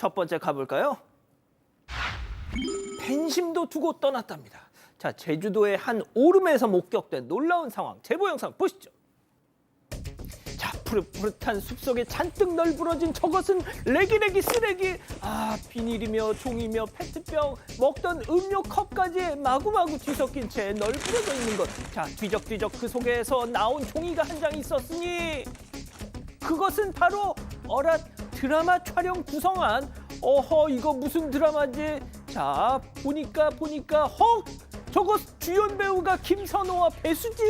첫 번째 가볼까요? 팬심도 두고 떠났답니다. 자, 제주도의 한 오름에서 목격된 놀라운 상황 제보 영상 보시죠. 자, 푸릇푸릇한 숲속에 잔뜩 널브러진 저것은 레기레기 쓰레기. 아, 비닐이며 종이며 페트병, 먹던 음료 컵까지 마구마구 뒤섞인 채 널브러져 있는 것. 자, 뒤적뒤적 그 속에서 나온 종이가 한 장 있었으니 그것은 바로 어랏 드라마 촬영 구성안. 어허, 이거 무슨 드라마지? 자, 보니까 보니까 헉! 저거 주연 배우가 김선호와 배수지?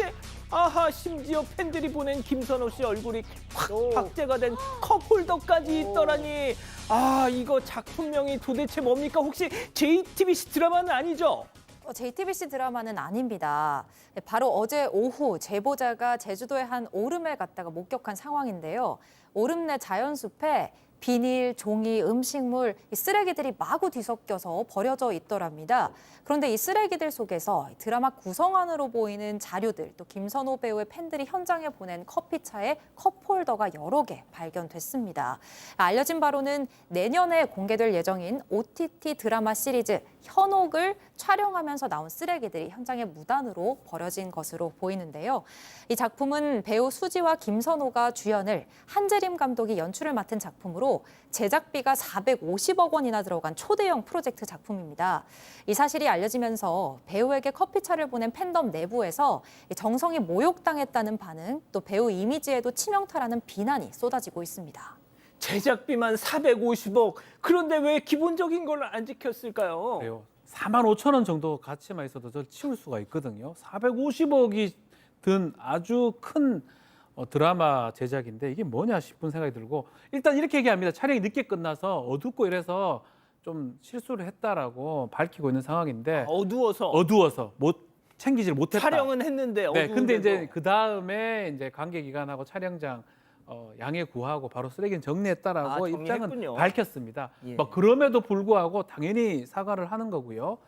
아하, 심지어 팬들이 보낸 김선호 씨 얼굴이 확 박제가 된 컵홀더까지 있더라니. 아, 이거 작품명이 도대체 뭡니까? 혹시 JTBC 드라마는 아니죠? 어, JTBC 드라마는 아닙니다. 네, 바로 어제 오후 제보자가 제주도의 한 오름에 갔다가 목격한 상황인데요. 오름 내 자연숲에 비닐, 종이, 음식물, 이 쓰레기들이 마구 뒤섞여서 버려져 있더랍니다. 그런데 이 쓰레기들 속에서 드라마 구성안으로 보이는 자료들, 또 김선호 배우의 팬들이 현장에 보낸 커피차에 컵홀더가 여러 개 발견됐습니다. 알려진 바로는 내년에 공개될 예정인 OTT 드라마 시리즈 현옥을 촬영하면서 나온 쓰레기들이 현장에 무단으로 버려진 것으로 보이는데요. 이 작품은 배우 수지와 김선호가 주연을 한재림 감독이 연출을 맡은 작품으로 제작비가 450억 원이나 들어간 초대형 프로젝트 작품입니다. 이 사실이 알려지면서 배우에게 커피차를 보낸 팬덤 내부에서 이 정성이 모욕당했다는 반응, 또 배우 이미지에도 치명타라는 비난이 쏟아지고 있습니다. 제작비만 450억. 그런데 왜 기본적인 걸 안 지켰을까요? 그래요. 4만 5천 원 정도 가치만 있어도 저를 치울 수가 있거든요. 450억이 든 아주 큰 어, 드라마 제작인데 이게 뭐냐 싶은 생각이 들고 일단 이렇게 얘기합니다. 촬영이 늦게 끝나서 어둡고 이래서 좀 실수를 했다라고 밝히고 있는 상황인데 어두워서 어두워서 못 챙기질 못했다. 촬영은 했는데 네, 어두운데도 근데 이제 그 다음에 이제 관계 기관하고 촬영장 어, 양해 구하고 바로 쓰레기는 정리했다라고 아, 입장은 정리했군요. 밝혔습니다. 예. 뭐 그럼에도 불구하고 당연히 사과를 하는 거고요.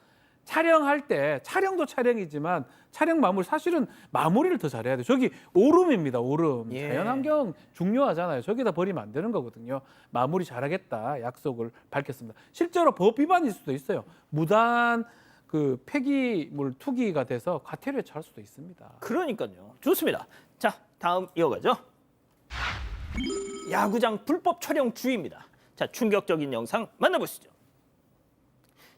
촬영할 때 촬영도 촬영이지만 촬영 마무리 사실은 마무리를 더 잘해야 돼요. 저기 오름입니다. 오름. 예. 자연환경 중요하잖아요. 저기다 버리면 안 되는 거거든요. 마무리 잘하겠다 약속을 밝혔습니다. 실제로 법 위반일 수도 있어요. 무단 그 폐기물 투기가 돼서 과태료에 처할 수도 있습니다. 그러니까요. 좋습니다. 자, 다음 이어가죠. 야구장 불법 촬영 주의입니다. 자, 충격적인 영상 만나보시죠.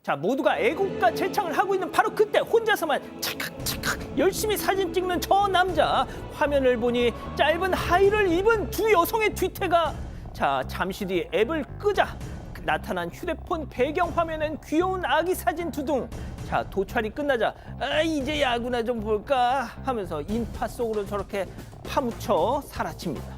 자, 모두가 애국가 재창을 하고 있는 바로 그때 혼자서만 찰칵찰칵 열심히 사진 찍는 저 남자. 화면을 보니 짧은 하의를 입은 두 여성의 뒤태가 자, 잠시 뒤 앱을 끄자 나타난 휴대폰 배경 화면엔 귀여운 아기 사진 두둥. 자 도찰이 끝나자 아, 이제 야구나 좀 볼까 하면서 인파 속으로 저렇게 파묻혀 사라집니다.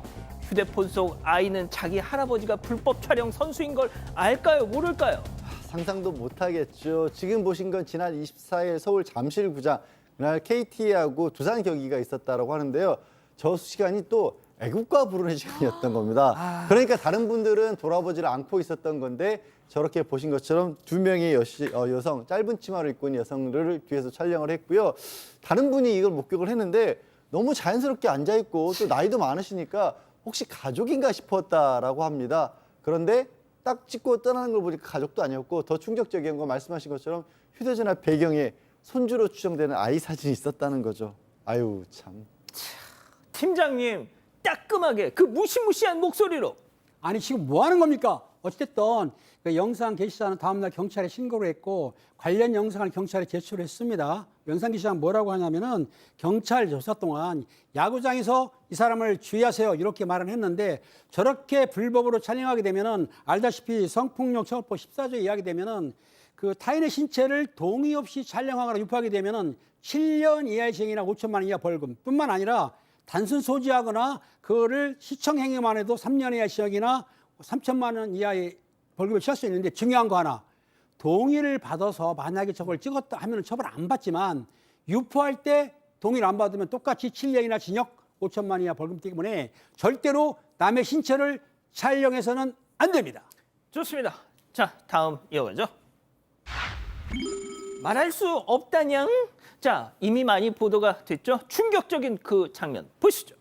휴대폰 속 아이는 자기 할아버지가 불법 촬영 선수인 걸 알까요 모를까요? 상상도 못하겠죠. 지금 보신 건 지난 24일 서울 잠실구장 그날 KT하고 두산 경기가 있었다라고 하는데요. 저 시간이 또 애국가 부르는 시간이었던 겁니다. 그러니까 다른 분들은 돌아보지를 않고 있었던 건데 저렇게 보신 것처럼 두 명의 여시, 어, 여성 짧은 치마를 입고 있는 여성들을 뒤에서 촬영을 했고요. 다른 분이 이걸 목격을 했는데 너무 자연스럽게 앉아 있고 또 나이도 많으시니까 혹시 가족인가 싶었다라고 합니다. 그런데 딱 찍고 떠나는 걸 보니까 가족도 아니었고 더 충격적인 건 말씀하신 것처럼 휴대전화 배경에 손주로 추정되는 아이 사진이 있었다는 거죠. 아유 참. 팀장님 따끔하게 그 무시무시한 목소리로 아니 지금 뭐 하는 겁니까? 어쨌든 그 영상 게시자는 다음날 경찰에 신고를 했고 관련 영상을 경찰에 제출했습니다. 영상 게시자는 뭐라고 하냐면은 경찰 조사 동안 야구장에서 이 사람을 주의하세요 이렇게 말을 했는데 저렇게 불법으로 촬영하게 되면은 알다시피 성폭력 처벌법 14조에 의하게 되면은 그 타인의 신체를 동의 없이 촬영하거나 유포하게 되면은 7년 이하의 징이나 5천만 원 이하 벌금뿐만 아니라 단순 소지하거나 그거를 시청 행위만 해도 3년 이하 징역이나 3천만 원 이하의 벌금을 취할 수 있는데 중요한 거 하나 동의를 받아서 만약에 저걸 찍었다 하면 처벌 안 받지만 유포할 때 동의를 안 받으면 똑같이 7년이나 징역 5천만 원 이하 벌금 때문에 절대로 남의 신체를 촬영해서는 안 됩니다. 좋습니다. 자, 다음 이어가죠. 말할 수 없다냥. 자, 이미 많이 보도가 됐죠. 충격적인 그 장면 보시죠.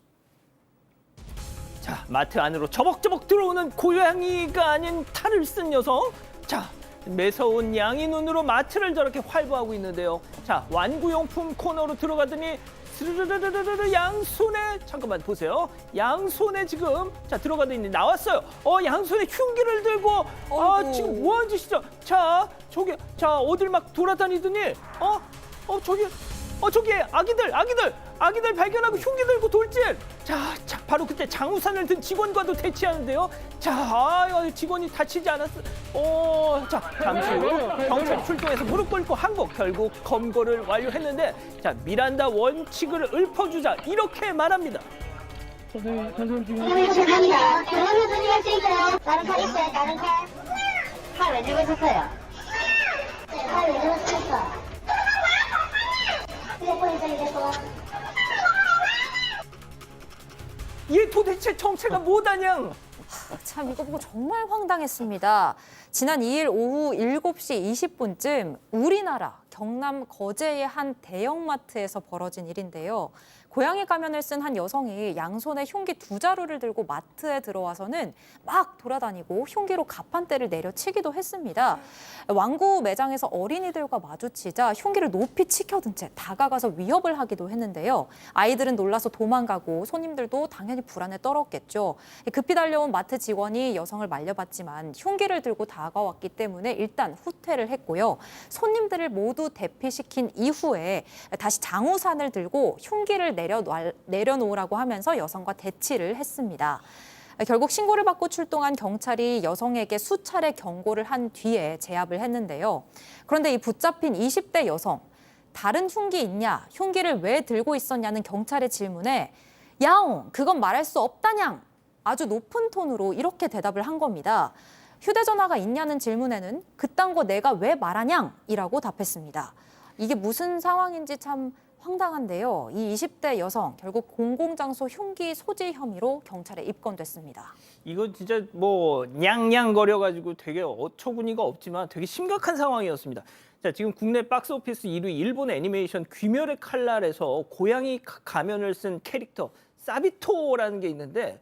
자, 마트 안으로 저벅저벅 들어오는 고양이가 아닌 탈을 쓴 여성. 자, 매서운 양이 눈으로 마트를 저렇게 활보하고 있는데요. 자, 완구용품 코너로 들어가더니 스르르르르르 양손에 잠깐만 보세요. 양손에 지금 자 들어가더니 나왔어요. 어 양손에 흉기를 들고 아 어이구. 지금 뭐 하는 짓이죠? 자 저기 자 어딜 막 돌아다니더니 어 어 저기 어 저기 아기들 아기들 아기들 발견하고 흉기 들고 돌진 자, 자 바로 그때 장우산을 든 직원과도 대치하는데요 자 아, 직원이 다치지 않았어 어 자 잠시 후 경찰이 출동해서 무릎 꿇고 항복 결국 검거를 완료했는데 자 미란다 원칙을 읊어주자 이렇게 말합니다 그러면 죄송합니다. 병원으로 들어갈 수 있어요. 다른 칼 있어요, 다른 칼. 칼왜 들고 있었어요? 칼왜 들고 있었어? 휴대폰 있어, 휴대폰. 얘 도대체 정체가 뭐다냥 참 이거 보고 정말 황당했습니다. 지난 2일 오후 7시 20분쯤 우리나라 경남 거제의 한 대형마트에서 벌어진 일인데요. 고양이 가면을 쓴 한 여성이 양손에 흉기 두 자루를 들고 마트에 들어와서는 막 돌아다니고 흉기로 가판대를 내려치기도 했습니다. 왕구 매장에서 어린이들과 마주치자 흉기를 높이 치켜든 채 다가가서 위협을 하기도 했는데요. 아이들은 놀라서 도망가고 손님들도 당연히 불안에 떨었겠죠. 급히 달려온 마트 직원이 여성을 말려봤지만 흉기를 들고 다가왔기 때문에 일단 후퇴를 했고요. 손님들을 모두 대피시킨 이후에 다시 장우산을 들고 흉기를 내려놓, 내려놓으라고 하면서 여성과 대치를 했습니다. 결국 신고를 받고 출동한 경찰이 여성에게 수차례 경고를 한 뒤에 제압을 했는데요. 그런데 이 붙잡힌 20대 여성, 다른 흉기 있냐, 흉기를 왜 들고 있었냐는 경찰의 질문에 야옹, 그건 말할 수 없다냥 아주 높은 톤으로 이렇게 대답을 한 겁니다. 휴대전화가 있냐는 질문에는 그딴 거 내가 왜 말하냥? 이라고 답했습니다. 이게 무슨 상황인지 참 황당한데요. 이 20대 여성 결국 공공장소 흉기 소지 혐의로 경찰에 입건됐습니다. 이거 진짜 뭐 냥냥거려 가지고 되게 어처구니가 없지만 되게 심각한 상황이었습니다. 자 지금 국내 박스 오피스 1위 일본 애니메이션 귀멸의 칼날에서 고양이 가- 가면을 쓴 캐릭터 사비토라는 게 있는데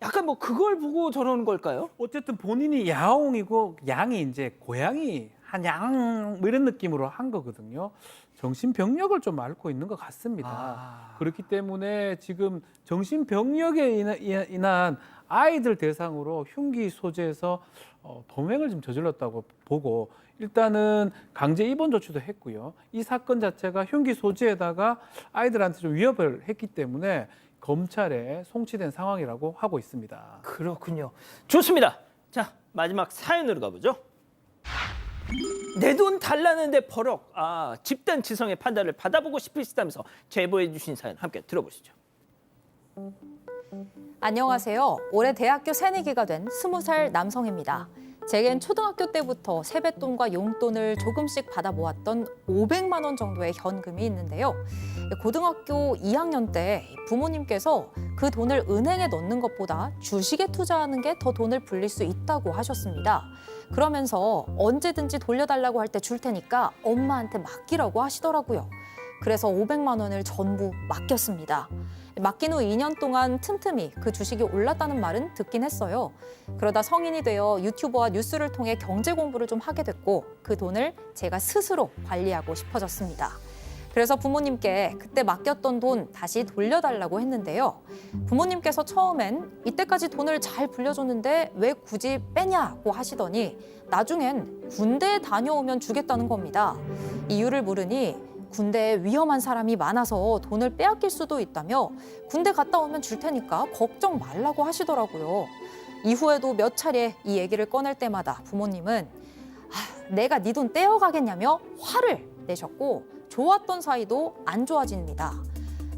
약간 뭐 그걸 보고 저러는 걸까요? 어쨌든 본인이 야옹이고 양이 이제 고양이 한양 뭐 이런 느낌으로 한 거거든요. 정신병력을 좀 앓고 있는 것 같습니다. 아. 그렇기 때문에 지금 정신병력에 인한 아이들 대상으로 흉기 소재에서 어, 동행을 좀 저질렀다고 보고 일단은 강제 입원 조치도 했고요. 이 사건 자체가 흉기 소지에다가 아이들한테 좀 위협을 했기 때문에 검찰에 송치된 상황이라고 하고 있습니다. 그렇군요. 좋습니다. 자 마지막 사연으로 가보죠. 내 돈 달라는데 버럭 아 집단 지성의 판단을 받아보고 싶으시다면서 제보해 주신 사연 함께 들어보시죠. 안녕하세요. 올해 대학교 새내기가 된 20살 남성입니다. 제겐 초등학교 때부터 세뱃돈과 용돈을 조금씩 받아 모았던 500만 원 정도의 현금이 있는데요. 고등학교 2학년 때 부모님께서 그 돈을 은행에 넣는 것보다 주식에 투자하는 게 더 돈을 불릴 수 있다고 하셨습니다. 그러면서 언제든지 돌려달라고 할 때 줄 테니까 엄마한테 맡기라고 하시더라고요. 그래서 500만 원을 전부 맡겼습니다. 맡긴 후 2년 동안 틈틈이 그 주식이 올랐다는 말은 듣긴 했어요. 그러다 성인이 되어 유튜버와 뉴스를 통해 경제 공부를 좀 하게 됐고 그 돈을 제가 스스로 관리하고 싶어졌습니다. 그래서 부모님께 그때 맡겼던 돈 다시 돌려달라고 했는데요. 부모님께서 처음엔 이때까지 돈을 잘 불려줬는데 왜 굳이 빼냐고 하시더니 나중엔 군대에 다녀오면 주겠다는 겁니다. 이유를 물으니 군대에 위험한 사람이 많아서 돈을 빼앗길 수도 있다며 군대 갔다 오면 줄 테니까 걱정 말라고 하시더라고요. 이후에도 몇 차례 이 얘기를 꺼낼 때마다 부모님은 아, 내가 네 돈 떼어가겠냐며 화를 내셨고 좋았던 사이도 안 좋아집니다.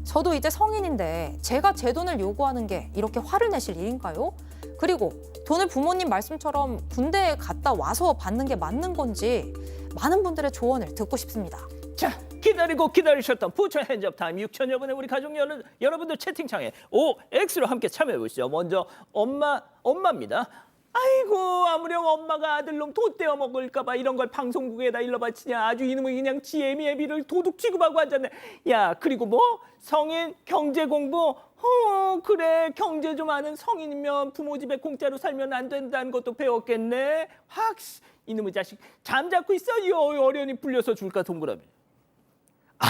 저도 이제 성인인데 제가 제 돈을 요구하는 게 이렇게 화를 내실 일인가요? 그리고 돈을 부모님 말씀처럼 군대에 갔다 와서 받는 게 맞는 건지 많은 분들의 조언을 듣고 싶습니다. 자 기다리고 기다리셨던 부처 핸즈업 타임 6천여 분의 우리 가족 여러, 여러분들 채팅창에 OX로 함께 참여해 보시죠. 먼저 엄마 엄마입니다. 아이고 아무렴 엄마가 아들놈 돈 떼어 먹을까봐 이런 걸 방송국에다 일러 바치냐 아주 이놈의 그냥 지 애미 애비를 도둑 취급하고 앉았네 야 그리고 뭐 성인 경제 공부 어, 그래. 경제 좀 아는 성인이면 부모 집에 공짜로 살면 안 된다는 것도 배웠겠네. 확, 씨, 이놈의 자식. 잠자고 있어. 이 어- 어련히 불려서 줄까, 동그라미. 아,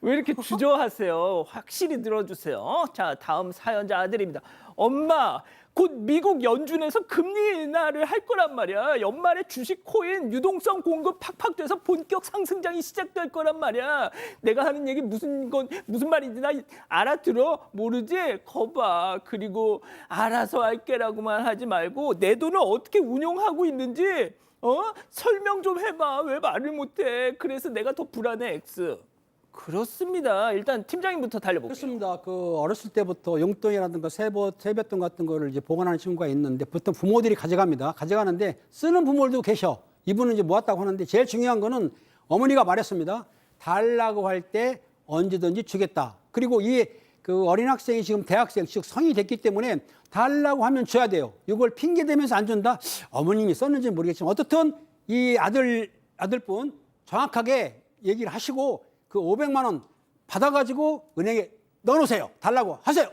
왜 이렇게 주저하세요? 확실히 들어주세요. 자, 다음 사연자 아들입니다. 엄마, 곧 미국 연준에서 금리 인하를 할 거란 말이야. 연말에 주식 코인 유동성 공급 팍팍 돼서 본격 상승장이 시작될 거란 말이야. 내가 하는 얘기 무슨 건 무슨 말인지 나 알아들어? 모르지? 거봐. 그리고 알아서 할게라고만 하지 말고 내 돈을 어떻게 운용하고 있는지 어? 설명 좀 해봐. 왜 말을 못해? 그래서 내가 더 불안해, X. 그렇습니다. 일단 팀장님부터 달려볼게요. 그렇습니다. 그 어렸을 때부터 용돈이라든가 세보, 세뱃돈 같은 거를 이제 보관하는 친구가 있는데 보통 부모들이 가져갑니다. 가져가는데 쓰는 부모들도 계셔. 이분은 이제 모았다고 하는데 제일 중요한 거는 어머니가 말했습니다. 달라고 할 때 언제든지 주겠다. 그리고 이 그 어린 학생이 지금 대학생, 즉 성인이 됐기 때문에 달라고 하면 줘야 돼요. 이걸 핑계 대면서 안 준다. 어머님이 썼는지 는 모르겠지만 어떻든 이 아들 아들분 정확하게 얘기를 하시고 그 500만 원 받아가지고 은행에 넣어놓으세요. 달라고 하세요.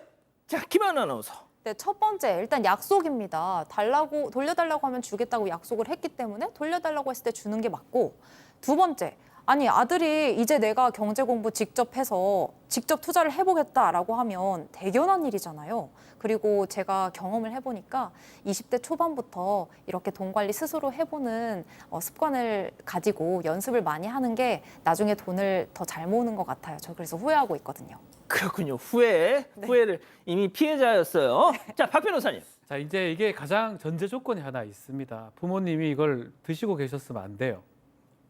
자, 김한 아나운서. 네, 첫 번째 일단 약속입니다. 달라고 돌려달라고 하면 주겠다고 약속을 했기 때문에 돌려달라고 했을 때 주는 게 맞고 두 번째 아니 아들이 이제 내가 경제 공부 직접 해서 직접 투자를 해보겠다라고 하면 대견한 일이잖아요. 그리고 제가 경험을 해보니까 20대 초반부터 이렇게 돈 관리 스스로 해보는 어, 습관을 가지고 연습을 많이 하는 게 나중에 돈을 더 잘 모으는 것 같아요. 저 그래서 후회하고 있거든요. 그렇군요. 후회, 네. 후회를 이미 피해자였어요. 자, 박 변호사님. 자, 이제 이게 가장 전제 조건이 하나 있습니다. 부모님이 이걸 드시고 계셨으면 안 돼요.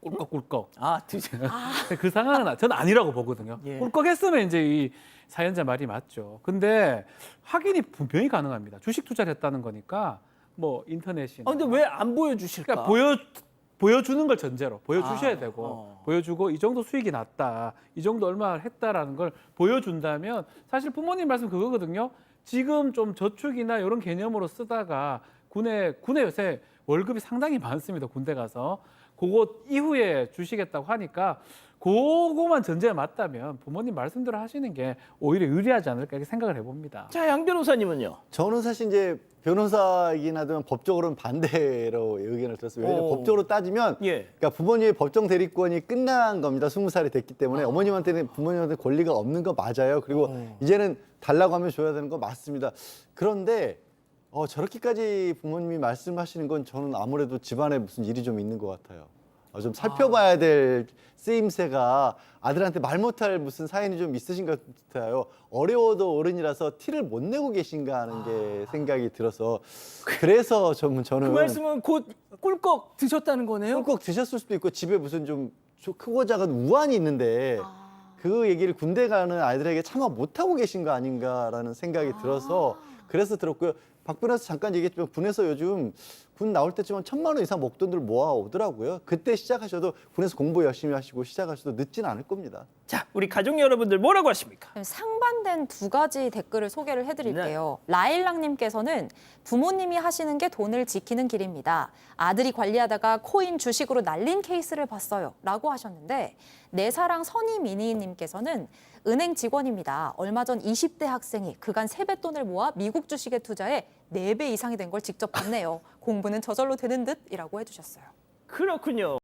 꿀꺽꿀꺽. 아, 드세 근데 그 상황은 저는 아니라고 보거든요. 예. 꿀꺽했으면 이제 이 사연자 말이 맞죠. 근데 확인이 분명히 가능합니다. 주식 투자를 했다는 거니까 뭐 인터넷이나 아, 근데 왜 안 보여주실까? 그러니까 보여 보여주는 걸 전제로 보여주셔야 아, 되고 어. 보여주고 이 정도 수익이 났다, 이 정도 얼마 했다라는 걸 보여준다면 사실 부모님 말씀 그거거든요. 지금 좀 저축이나 이런 개념으로 쓰다가 군에 군에 요새 월급이 상당히 많습니다. 군대 가서 그거 이후에 주시겠다고 하니까 그거만 전제가 맞다면 부모님 말씀대로 하시는 게 오히려 유리하지 않을까 이렇게 생각을 해봅니다. 자, 양 변호사님은요. 저는 사실 이제 변호사이긴 하지만 법적으로는 반대로 의견을 들었어요. 왜냐하면 오. 법적으로 따지면 예. 그러니까 부모님의 법정 대리권이 끝난 겁니다. 스무 살이 됐기 때문에 어 머님한테는 부모님한테 권리가 없는 거 맞아요. 그리고 이제는 달라고 하면 줘야 되는 거 맞습니다. 그런데 어, 저렇게까지 부모님이 말씀하시는 건 저는 아무래도 집안에 무슨 일이 좀 있는 것 같아요. 어, 좀 살펴봐야 될 쓰임새가 아들한테 말 못할 무슨 사연이 좀 있으신 것 같아요. 어려워도 어른이라서 티를 못 내고 계신가 하는 게 생각이 들어서 그래서 좀 저는 그 말씀은 곧 꿀꺽 드셨다는 거네요? 꿀꺽 드셨을 수도 있고 집에 무슨 좀 조- 크고 작은 우환이 있는데 그 얘기를 군대 가는 아이들에게 참아 못하고 계신 거 아닌가라는 생각이 들어서 그래서 들었고요. 박 변호사 잠깐 얘기했지만 군에서 요즘 군 나올 때쯤은 천만 원 이상 목돈들 모아 오더라고요. 그때 시작하셔도 군에서 공부 열심히 하시고 시작하셔도 늦진 않을 겁니다. 자, 우리 가족 여러분들 뭐라고 하십니까? 그럼 상반된 두 가지 댓글을 소개를 해드릴게요. 라일락님께서는 부모님이 하시는 게 돈을 지키는 길입니다. 아들이 관리하다가 코인 주식으로 날린 케이스를 봤어요. 라고 하셨는데 내 사랑 선희미니님께서는 은행 직원입니다. 얼마 전 20대 학생이 그간 세뱃돈을 모아 미국 주식에 투자해 4배 이상이 된 걸 직접 봤네요. 공부는 저절로 되는 듯이라고 해주셨어요. 그렇군요.